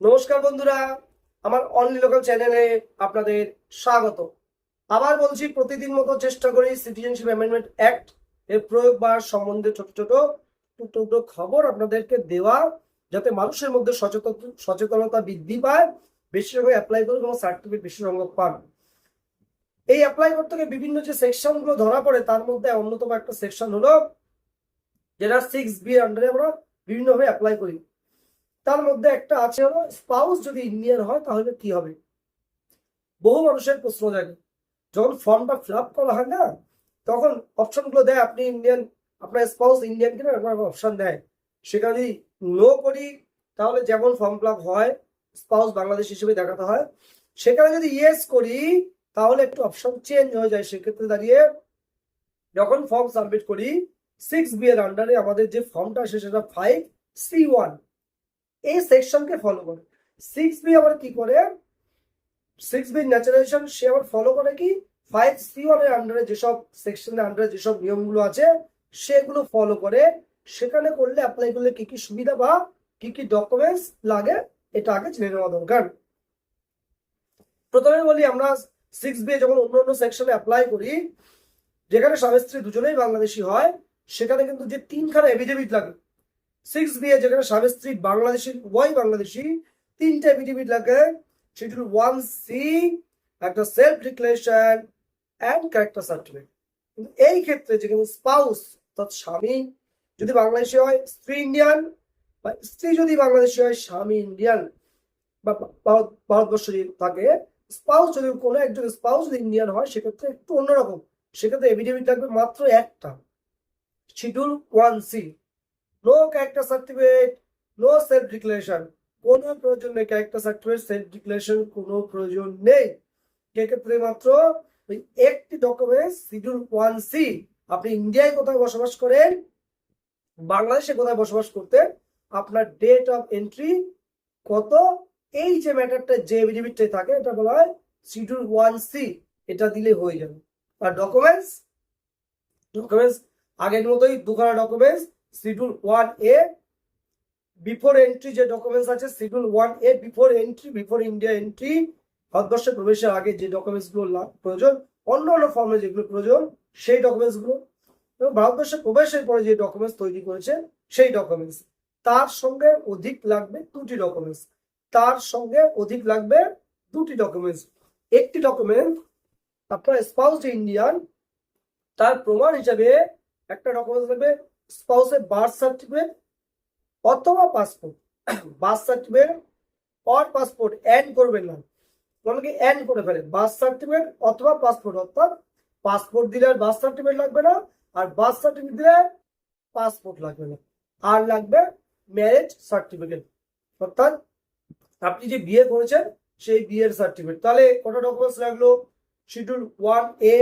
নমস্কার বন্ধুরা, আমার অনলি লোকাল চ্যানেলে আপনাদের স্বাগত। আবার বলছি, প্রতিদিন মতো চেষ্টা করি সিটিজেনশিপ অ্যামেন্ডমেন্ট অ্যাক্ট এর প্রয়োগ বা সম্বন্ধে ছোট ছোট ছোট খবর আপনাদেরকে দেওয়া, যাতে মানুষের মধ্যে সচেতন, সচেতনতা বৃদ্ধি পায় বেশি অ্যাপ্লাই করুন এবং সার্টিফিকেট বেশি সংখ্যক পান। এই অ্যাপ্লাই করতে গিয়ে বিভিন্ন যে সেকশনগুলো ধরা পড়ে, তার মধ্যে অন্যতম একটা সেকশন হলো, যেটা সিক্স বি আন্ডারে আমরা বিভিন্নভাবে অ্যাপ্লাই করি। তার মধ্যে একটা আছে হলো, স্পাউস যদি ইন্ডিয়ান হয়, তাহলে কি হবে? বহু মানুষের প্রশ্ন জাগে। যখন ফর্মটা ফিল আপ করা হয় না, তখন অপশনগুলো দেয়, আপনি ইন্ডিয়ান, আপনার স্পাউস ইন্ডিয়ান কিনা? আপনার অপশন দেয়। সেখানে যদি নো করি তাহলে যেমন ফর্ম ফিল আপ হয়, স্পাউস বাংলাদেশ হিসেবে দেখাতে হয়। সেখানে যদি ইয়েস করি, তাহলে একটু অপশন চেঞ্জ হয়ে যায়। সেক্ষেত্রে দাঁড়িয়ে যখন ফর্ম সাবমিট করি সিক্স বি এর আন্ডারে আমাদের যে ফর্মটা আসে সেটা ফাইভ সি ওয়ান এই সেকশনকে ফলো করে। সিক্স বি আবার কি করে? সিক্স বি ন্যাচারাইজেশন সে আবার ফলো করে কি? ফাইভ সি ওয়ানের আন্ডারে যেসব সেকশনের আন্ডারে যেসব নিয়মগুলো আছে, সেগুলো ফলো করে। সেখানে করলে অ্যাপ্লাই করলে কি কি সুবিধা বা কি কি ডকুমেন্টস লাগে, এটা আগে জেনে নেওয়া দরকার। প্রথমে বলি আমরা সিক্স বি যখন অন্য অন্য সেকশনে অ্যাপ্লাই করি, যেখানে স্বামী স্ত্রী দুজনেই বাংলাদেশি হয়, সেখানে কিন্তু যে তিনখানা এভিডেভিট লাগে সিক্স বি এ যেখানে স্বামী স্ত্রী বাংলাদেশি ওয়াই বাংলাদেশি, তিনটে এভিডেভিট লাগে শিডিউল ওয়ান সি একটা self declaration and character certificate কিন্তু এই ক্ষেত্রে যেখানে স্পাউস অর্থাৎ স্বামী যদি বাংলাদেশি হয়, স্ত্রী ইন্ডিয়ান বা স্ত্রী যদি বাংলাদেশি হয়, স্বামী ইন্ডিয়ান বা ভারত- ভারতবর্ষে যদি থাকে স্পাউস যদি কোনো একজন স্পাউস যদি ইন্ডিয়ান হয়, সেক্ষেত্রে একটু অন্যরকম। সেক্ষেত্রে এভিডেভিট লাগবে মাত্র একটা schedule one C no character certificate no self declaration কোনো প্রয়োজন নেই ক্যারেক্টার সার্টিফিকেট সেলফ ডিক্লারেশন কোনো প্রয়োজন নেই। সেক্ষেত্রে মাত্র ওই একটি ডকুমেন্ট শিডিউল ওয়ান সি আপনি ইন্ডিয়ায় কোথায় বসবাস করেন, বাংলাদেশে কোথায় বসবাস করতে আপনার ডেট অফ এন্ট্রি কত, এই যে ম্যাটারটা যে এভিডেভিটটা থাকে, এটা বলা হয় শিডিউল ওয়ান সি এটা দিলে হয়ে যাবে। আর ডকুমেন্টস ডকুমেন্টস আগের মতোই দুখানা documents schedule one A before entry যে ডকুমেন্টস আছে schedule one A before entry before India entry ভারতবর্ষে প্রবেশের আগে যে ডকুমেন্টসগুলো প্রয়োজন, অন্য অন্য ফর্মে যেগুলো প্রয়োজন, সেই ডকুমেন্টসগুলো, এবং ভারতবর্ষে প্রবেশের পরে যে ডকুমেন্টস তৈরি করেছে, সেই ডকুমেন্টস তার সঙ্গে অধিক লাগবে দুটি ডকুমেন্টস তার সঙ্গে অধিক লাগবে দুটি ডকুমেন্টস একটি ডকুমেন্ট আপনার স্পাউস ইন্ডিয়ান তার প্রমাণ হিসাবে একটা ডকুমেন্টস লাগবে স্পাউসের বার্থ সার্টিফিকেট অথবা passport. Birth certificate or passport add করবেন না অনেকে অ্যাড করে ফেলে? বার্থ সার্টিফিকেট অথবা পাসপোর্ট। অর্থাৎ পাসপোর্ট দিলে আর বার্থ সার্টিফিকেট লাগবে না, আর বার্থ সার্টিফিকেট দিলে পাসপোর্ট লাগবে না। আর লাগবে ম্যারেজ সার্টিফিকেট অর্থাৎ আপনি যে বিয়ে করেছেন, সেই বিয়ের সার্টিফিকেট তাহলে কটা ডকুমেন্টস লাগল? Schedule one A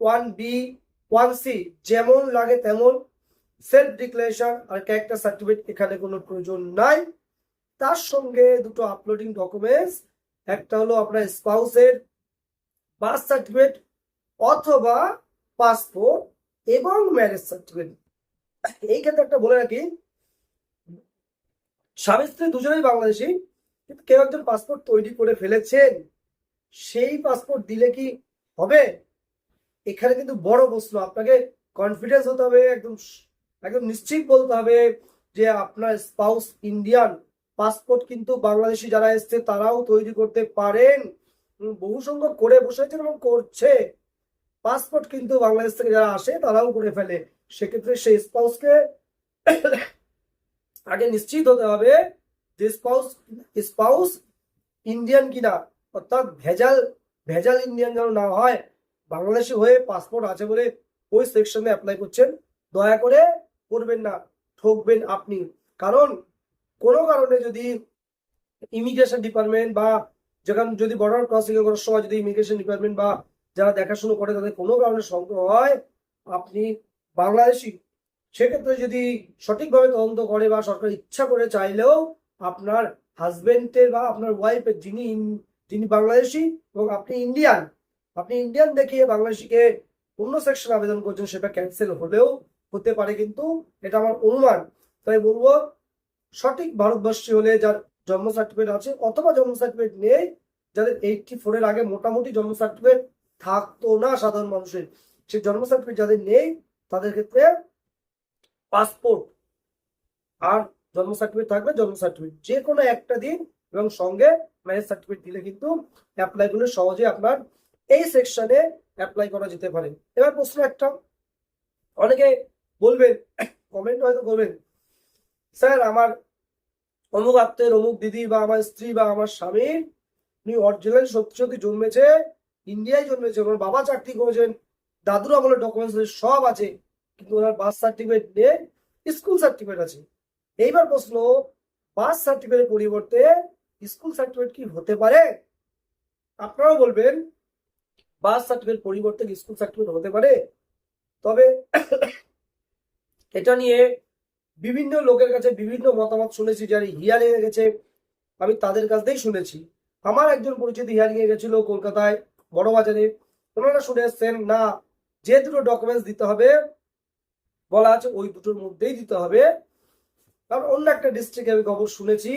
one B one C যেমন লাগে তেমন সেলফ ডিক্লারেশন আর ক্যারেক্টার সার্টিফিকেট এখানে কোনো প্রয়োজন নাই। তার সঙ্গে দুটো আপলোডিং ডকুমেন্টস একটা হলো আপনার স্পাউসের বার্থ সার্টিফিকেট অথবা পাসপোর্ট এবং ম্যারেজ সার্টিফিকেট এই ক্ষেত্রে একটা বলে রাখি, স্বামী স্ত্রী দুজনেই বাংলাদেশি, কিন্তু কেউ একজন পাসপোর্ট তৈরি করে ফেলেছেন, সেই পাসপোর্ট দিলে কি হবে? এখানে কিন্তু বড় প্রশ্ন, আপনাকে কনফিডেন্স হতে হবে, একদম একদম নিশ্চিত বলতে হবে যে আপনার স্পাউস ইন্ডিয়ান পাসপোর্ট কিন্তু বাংলাদেশি যারা এসছে তারাও তৈরি করতে পারেন। বহু সংখ্যক করে বসেছে এবং করছে। পাসপোর্ট কিন্তু বাংলাদেশ থেকে যারা আসে তারাও করে ফেলে। সেক্ষেত্রে সেই স্পাউসকে আগে নিশ্চিত হতে হবে যে স্পাউস স্পাউস ইন্ডিয়ান কিনা। অর্থাৎ ভেজাল ভেজাল ইন্ডিয়ান যেন না হয়, বাংলাদেশি হয়ে পাসপোর্ট আছে বলে ওই সেকশনে অ্যাপ্লাই করছেন। দয়া করে করবেন না, ঠকবেন আপনি। কারণ কোনো কারণে যদি ইমিগ্রেশন ডিপার্টমেন্ট বা যেখানে যদি বর্ডার ক্রসিং করার সময় যদি ইমিগ্রেশন ডিপার্টমেন্ট বা যারা দেখাশুনো করে তাদের কোনো কারণে সন্দেহ হয়, আপনি বাংলাদেশি, সেক্ষেত্রে যদি সঠিকভাবে তদন্ত করে বা সরকার ইচ্ছা করে চাইলেও আপনার হাজবেন্ডের বা আপনার ওয়াইফের যিনি যিনি বাংলাদেশি এবং আপনি ইন্ডিয়ান আপনি ইন্ডিয়ান দেখিয়ে বাংলাদেশিকে অন্য সেকশন আবেদন করছেন, সেটা ক্যান্সেল হলেও হতে পারে কিন্তু এটা আমার অনুমান। তাই বলব, সঠিক ভারতবর্ষী হলে যার জন্ম সার্টিফিকেট আছে অথবা জন্ম সার্টিফিকেট নেই, যাদের এইটটি ফোরের আগে মোটামুটি জন্ম সার্টিফিকেট থাকতো না সাধারণ মানুষের সেই জন্ম সার্টিফিকেট যাদের নেই, তাদের ক্ষেত্রে পাসপোর্ট আর জন্ম সার্টিফিকেট থাকবে জন্ম সার্টিফিকেট যে কোনো একটা দিন এবং সঙ্গে ম্যারেজ সার্টিফিকেট দিলে কিন্তু অ্যাপ্লাই করলে সহজে আপনার এই সেকশনে অ্যাপ্লাই করা যেতে পারে। এবার প্রশ্ন একটা, অনেকে বলবেন কমেন্ট হয়তো করবেন। স্যার, আমার অমুক আত্মের অমুক দিদি বা আমার স্ত্রী বা আমার স্বামীর উনি অরিজিনাল সত্যি সত্যি জন্মেছে, ইন্ডিয়ায় জন্মেছে, ওনার বাবা চাকরি করেছেন, দাদুর আমলের ডকুমেন্টস সব আছে, কিন্তু ওনার বার্থ সার্টিফিকেট নেই স্কুল সার্টিফিকেট আছে। এইবার প্রশ্ন বার্থ সার্টিফিকেটের পরিবর্তে স্কুল সার্টিফিকেট কি হতে পারে? আপনারাও বলবেন বার্থ সার্টিফিকেট পরিবর্তে স্কুল সার্টিফিকেট হতে পারে? তবে এটা নিয়ে বিভিন্ন লোকের কাছে বিভিন্ন মতামত শুনেছি, যারা হিয়ারিং এ গেছে, আমি তাদের কাছ থেকেই শুনেছি। আমার একজন পরিচিত হিয়ারিং এ গেছিল কলকাতায় বড় বাজারে ওনারা শুনে এসছেন, না, যে দুটো ডকুমেন্টস দিতে হবে, বলা আছে ওই দুটোর মধ্যেই দিতে হবে। কারণ অন্য একটা ডিস্ট্রিক্টে আমি খবর শুনেছি,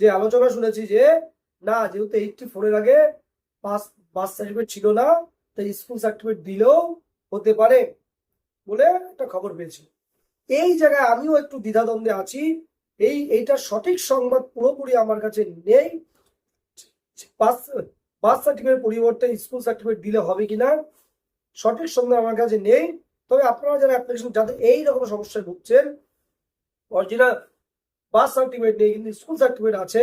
যে আলোচনা শুনেছি যে, না, যেহেতু এইটটি ফোরের আগে পাস বাস সার্টিফিকেট ছিল না, তাই স্কুল সার্টিফিকেট দিলেও হতে পারে বলে একটা খবর পেয়েছি। এই জায়গায় আমিও একটু দ্বিধাদ্বন্দ্বে আছি। এই, এইটার সঠিক সংবাদ পুরোপুরি আমার কাছে নেই। বাস বার্থ সার্টিফিকেট পরিবর্তে স্কুল সার্টিফিকেট দিলে হবে কিনা, সঠিক সংবাদ আমার কাছে নেই। তবে আপনারা যারা অ্যাপ্লিকেশন যাদের এই রকম সমস্যায় ভুগছেন অরিজিনাল বার্থ সার্টিফিকেট নেই, কিন্তু স্কুল সার্টিফিকেট আছে,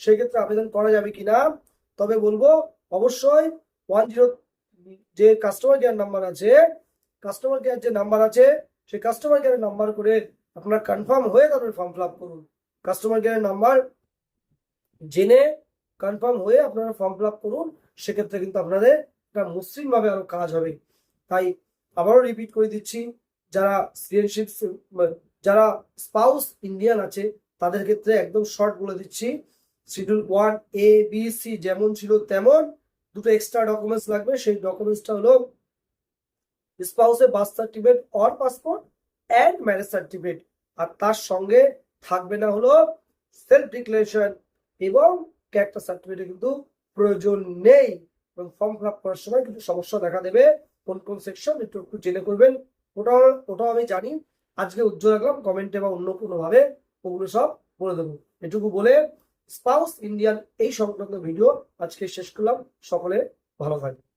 সেক্ষেত্রে আবেদন করা যাবে কিনা, তবে বলব অবশ্যই ওয়ান জিরো যে কাস্টমার কেয়ার নাম্বার আছে কাস্টমার কেয়ার যে নাম্বার আছে সেই কাস্টমার কেয়ারের নাম্বার করে আপনারা কনফার্ম হয়ে তারপরে ফর্ম ফিল আপ করুন। কাস্টমার কেয়ারের নাম্বার জেনে কনফার্ম হয়ে আপনারা ফর্ম ফিল আপ করুন, সেক্ষেত্রে কিন্তু আপনাদের একটা মসৃণভাবে আরও কাজ হবে। তাই আবারও রিপিট করে দিচ্ছি, যারা সিটিজেনশিপ যারা স্পাউস ইন্ডিয়ান আছে, তাদের ক্ষেত্রে একদম শর্ট বলে দিচ্ছি। Schedule one A B C যেমন ছিল তেমন দুটো এক্সট্রা ডকুমেন্টস লাগবে। সেই ডকুমেন্টসটা হলো স্পাউসের birth certificate, or passport and marriage certificate আর তার সঙ্গে থাকবে না হলো সেলফ ডিক্লারেশন এবং ক্যারেক্টার সার্টিফিকেট কিন্তু প্রয়োজন নেই। এবং ফর্ম ফিল আপ করার সময় কিন্তু সমস্যা দেখা দেবে কোন কোন সেকশন একটু একটু জেনে করবেন। ওটাও ওটাও আমি জানি। আজকে উজ্জ্বল রাখলাম কমেন্টে বা অন্য কোনোভাবে ওগুলো সব বলে দেবো। এটুকু বলে স্পাউস ইন্ডিয়ান এই সংক্রান্ত ভিডিও আজকে শেষ করলাম। সকলে ভালো থাকবে